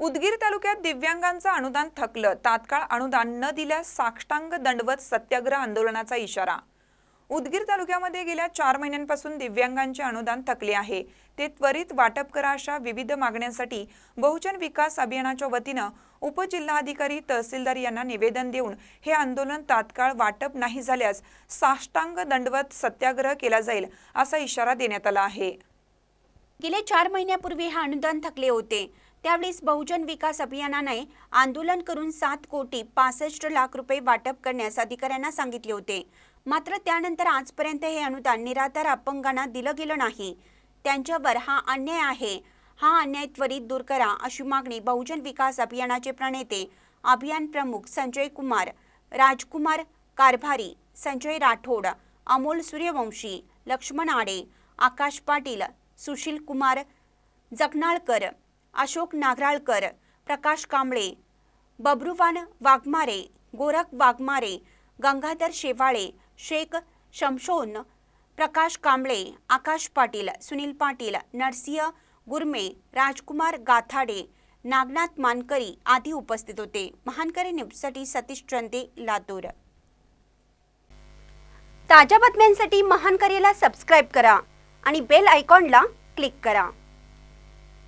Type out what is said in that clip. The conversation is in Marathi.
उदगीर तालुक्यात दिव्यांगांचं अनुदान थकलं. तात्काळ अनुदान न दिल्यास साष्टांग दंडवत सत्याग्रह आंदोलनाचा इशारा. उदगीर तालुक्यामध्ये गेल्या चार महिन्यांपासून दिव्यांगांचे अनुदान थकले आहे. ते त्वरित वाटप करा अशा विविध मागण्यांसाठी बहुजन विकास अभियानाच्या वतीनं उपजिल्हाधिकारी तहसीलदार यांना निवेदन देऊन हे आंदोलन तात्काळ वाटप नाही झाल्यास साष्टांग दंडवत सत्याग्रह केला जाईल असा इशारा देण्यात आला आहे. गेले चार महिन्यापूर्वी हे अनुदान थकले होते. त्यावेळेस बहुजन विकास अभियानाने आंदोलन करून सात कोटी पासष्ट लाख रुपये वाटप करण्यास अधिकाऱ्यांना सांगितले होते. मात्र त्यानंतर आजपर्यंत हे अनुदान निराधार अपंगांना दिलं गेलं नाही. त्यांच्यावर हा अन्याय आहे. हा अन्याय त्वरित दूर करा अशी मागणी बहुजन विकास अभियानाचे प्रणेते अभियान प्रमुख संजय कुमार राजकुमार कारभारी संजय राठोड अमोल सूर्यवंशी लक्ष्मण आडे आकाश पाटील सुशील कुमार जगनाळकर अशोक नागराळकर प्रकाश कांबळे बब्रुवान वाघमारे गोरख वाघमारे गंगाधर शेवाळे शेख शमशोन प्रकाश कांबळे आकाश पाटील सुनील पाटील नरसिंह गुरमे राजकुमार गाथाडे नागनाथ मानकरी आदी उपस्थित होते. महानकरी न्यूजसाठी सतीश चंदे लातूर. ताज्या बातम्यांसाठी महानकरीला सबस्क्राईब करा आणि बेल आयकॉनला क्लिक करा.